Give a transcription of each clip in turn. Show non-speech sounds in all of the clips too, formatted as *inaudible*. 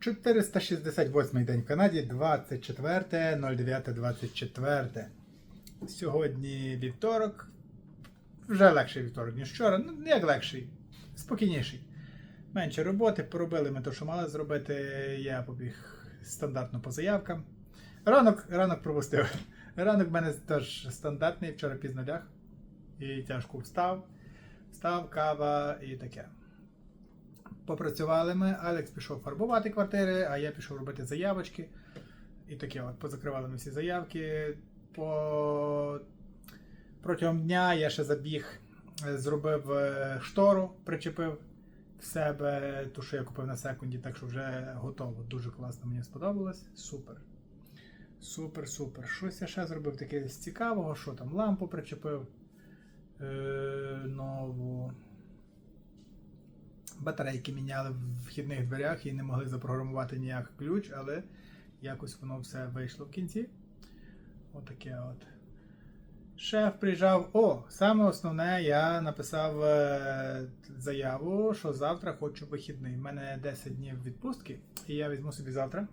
468 день в Канаді, 24.09.24. Сьогодні вівторок. Вже легший вівторок, ніж вчора. Ну, як легший, спокійніший. Менше роботи, поробили ми те, що мали зробити. Я побіг стандартно по заявкам. Ранок, ранок пропустив. Ранок в мене теж стандартний, вчора пізно ляг. І тяжко встав. Встав, кава і таке. Попрацювали ми, Алекс пішов фарбувати квартири, а я пішов робити заявочки. І таке от, позакривали ми всі заявки. По... Протягом дня я ще забіг, е, зробив е, штору, причепив в себе, ту, що я купив на секунді, так що вже готово. Дуже класно, мені сподобалось. Супер. Супер, супер. Щось я ще зробив таке з цікавого, що там, лампу причепив е, нову. Батарейки міняли в вхідних дверях і не могли запрограмувати ніяк ключ, але якось воно все вийшло в кінці. Отаке от. Шеф приїжджав. О, саме основне, я написав е, заяву, що завтра хочу вихідний. У мене 10 днів відпустки, і я візьму собі завтра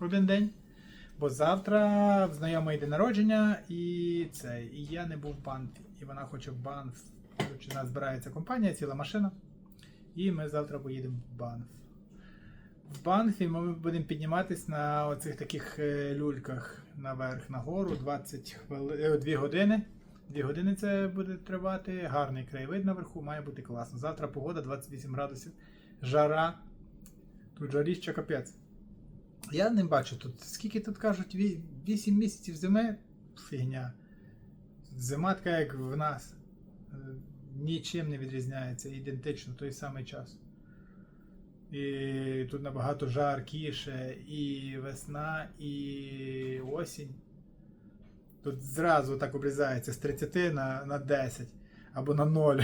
один день. Бо завтра в знайомий день народження і це. І я не був в банфі. І вона хоче в банф. У нас збирається компанія, ціла машина. І ми завтра поїдемо в Банф. В Банфі ми будемо підніматись на оцих таких е, люльках наверх нагору 20 хвилин, 2 години. 2 години це буде тривати. Гарний краєвид наверху, має бути класно. Завтра погода 28 градусів. Жара. Тут жаріща капець. Я не бачу тут. Скільки тут кажуть, 8 місяців зими? Фігня. Зима така, як в нас. Е, Нічим не відрізняється, ідентично той самий час. І тут набагато жаркіше і весна, і осінь. Тут зразу так обрізається з 30 на, на 10 або на 0. *laughs*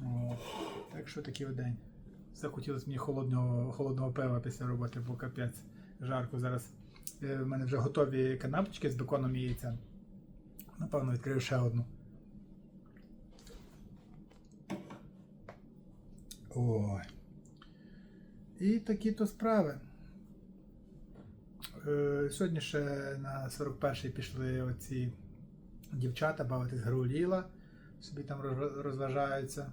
От. Так що такий день. Захотілося мені холодного, холодного пива після роботи, бо капець жарко зараз. Е, В мене вже готові канапочки з беконом і яйцем. Напевно, відкрию ще одну. Ой. І такі то справи. Е, сьогодні ще на 41-й пішли оці дівчата бавитись гру Ліла. Собі там розважаються.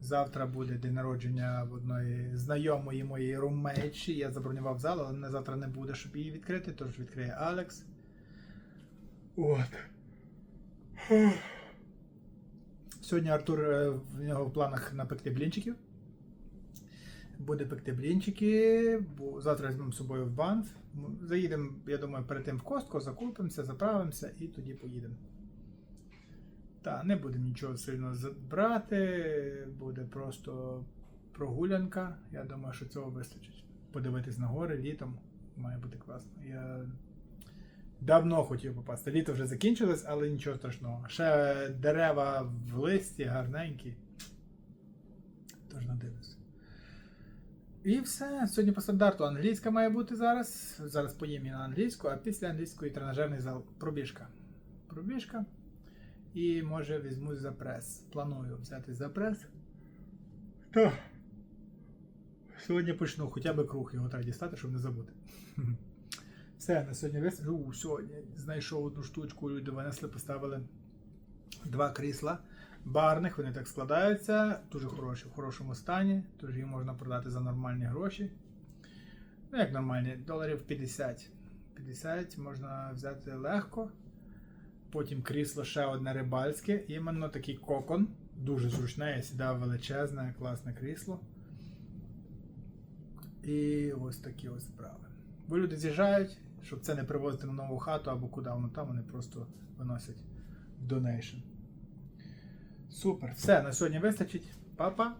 Завтра буде день народження в одної знайомої моєї румейчі. Я забронював зал, але завтра не буде, щоб її відкрити, тож відкриє Алекс. От. Сьогодні Артур е, в нього в планах напекти блінчиків. Буде пекти блінчики, бо завтра візьмемо з собою в банф. Заїдемо, я думаю, перед тим в костку, закупимося, заправимося і тоді поїдемо. Та, не будемо нічого сильно брати, буде просто прогулянка. Я думаю, що цього вистачить. Подивитись на гори літом має бути класно. Я давно хотів попасти. Літо вже закінчилось, але нічого страшного. Ще дерева в листі гарненькі. Тож надивлюсь. І все. Сьогодні по стандарту англійська має бути зараз. Зараз поїм і на англійську, а після англійської тренажерний зал. Пробіжка. Пробіжка. І може візьмусь за прес. Планую взяти за прес. Так. Сьогодні почну хоча б круг його треба дістати, щоб не забути. *laughs* Все, на сьогодні весь. У, сьогодні знайшов одну штучку, люди винесли, поставили два крісла барних, вони так складаються, дуже хороші, в хорошому стані, тож їх можна продати за нормальні гроші. Ну, як нормальні, доларів 50. 50 можна взяти легко. Потім крісло ще одне рибальське, іменно такий кокон. Дуже зручне, я сідав величезне, класне крісло. І ось такі ось справи. Бо люди з'їжджають, щоб це не привозити на нову хату або куди воно там, вони просто виносять в донейшн. Супер. Все, на сьогодні вистачить. Па-па.